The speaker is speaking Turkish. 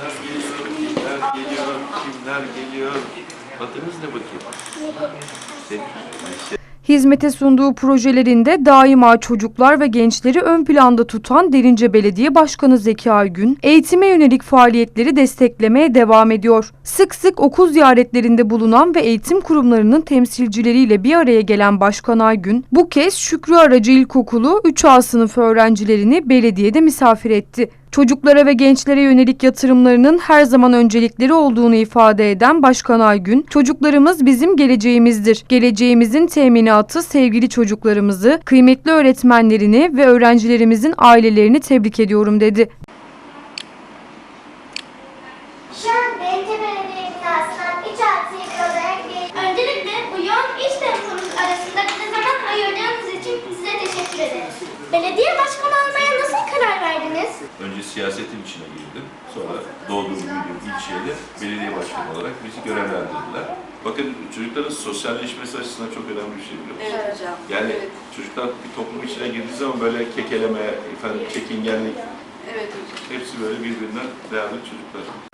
Kimler geliyor, kimler geliyor, kimler geliyor? Adınız ne bakayım? Hizmete sunduğu projelerinde daima çocuklar ve gençleri ön planda tutan Derince Belediye Başkanı Zeki Aygün, eğitime yönelik faaliyetleri desteklemeye devam ediyor. Sık sık okul ziyaretlerinde bulunan ve eğitim kurumlarının temsilcileriyle bir araya gelen Başkan Aygün, bu kez Şükrü Aracı İlkokulu 3A sınıfı öğrencilerini belediyede misafir etti. Çocuklara ve gençlere yönelik yatırımlarının her zaman öncelikleri olduğunu ifade eden Başkan Aygün, çocuklarımız bizim geleceğimizdir. Geleceğimizin teminatı sevgili çocuklarımızı, kıymetli öğretmenlerini ve öğrencilerimizin ailelerini tebrik ediyorum dedi. Şu an Belediye binasından 3 artı 1 olarak bir... Öncelikle bu yoğun iş tempomuz arasında bize zaman için size teşekkür ederiz. Belediye başkanı verdiniz? Önce siyasetin içine girdim. Sonra doğduğum büyüdüğüm ilçeye belediye başkanı olarak bizi görevlendirdiler. Bakın çocukların sosyalleşmesi açısından çok önemli bir şey biliyor musunuz? Evet hocam. Yani Evet. çocuklar bir toplum içine girdiği zaman böyle kekeleme, efendim çekingenlik, Evet hocam. hepsi böyle birbirinden değerli çocuklar.